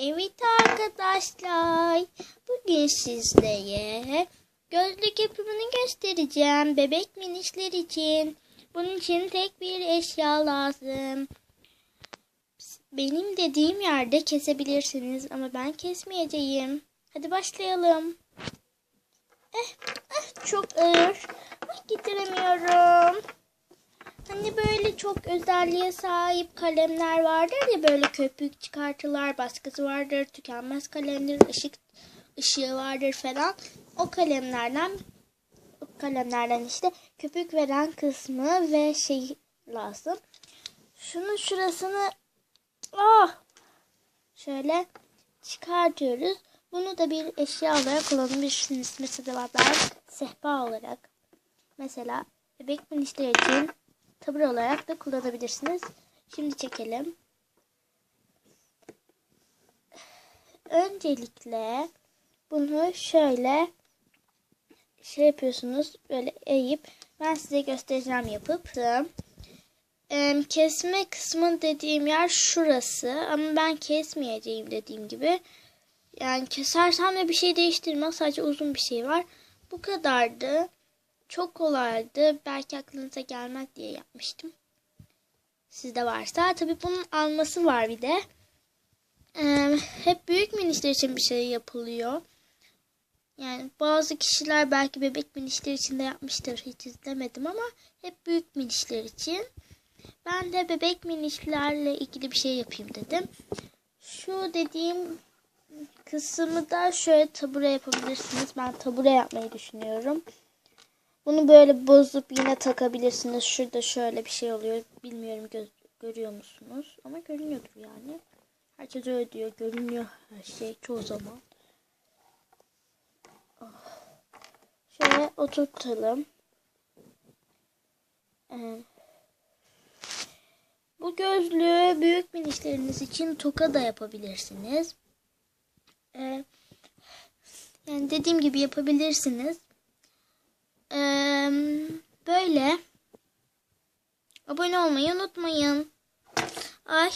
Evet arkadaşlar, bugün sizlere gözlük yapımını göstereceğim bebek minişler için. Bunun için tek bir eşya lazım. Benim dediğim yerde kesebilirsiniz ama ben kesmeyeceğim. Hadi başlayalım. Eh, eh çok ağır. Getiremiyorum. Hani böyle çok özelliğe sahip kalemler vardır ya böyle köpük çıkartılar, baskısı vardır, tükenmez kalemdir, ışık ışığı vardır falan. O kalemlerden o kalemlerden işte köpük veren kısmı ve şey lazım. Şunun şurasını ah şöyle çıkartıyoruz. Bunu da bir eşya olarak kullanabilirsiniz. Mesela ben sehpa olarak mesela bebek minişler için tabur olarak da kullanabilirsiniz. Şimdi çekelim. Öncelikle bunu şöyle şey yapıyorsunuz. Böyle eğip ben size göstereceğim yapıp. Kesme kısmı dediğim yer şurası. Ama ben kesmeyeceğim dediğim gibi. Yani kesersem de bir şey değiştirmez. Sadece uzun bir şey var. Bu kadardı. Çok kolaydı. Belki aklınıza gelmez diye yapmıştım. Sizde varsa. Tabii bunun alması var bir de. Ee, hep büyük minişler için bir şey yapılıyor. Yani bazı kişiler belki bebek minişler için de yapmıştır. Hiç izlemedim ama hep büyük minişler için. Ben de bebek minişlerle ilgili bir şey yapayım dedim. Şu dediğim kısmı da şöyle tabure yapabilirsiniz. Ben tabure yapmayı düşünüyorum. Bunu böyle bozup yine takabilirsiniz. Şurada şöyle bir şey oluyor. Bilmiyorum gö görüyor musunuz? Ama görünüyordur yani. Herkes öyle diyor. Görünüyor her şey çoğu zaman. Ah. Şöyle oturtalım. Evet. Bu gözlüğü büyük minişleriniz için toka da yapabilirsiniz. Ee, yani dediğim gibi yapabilirsiniz. Böyle. Abone olmayı unutmayın. Ay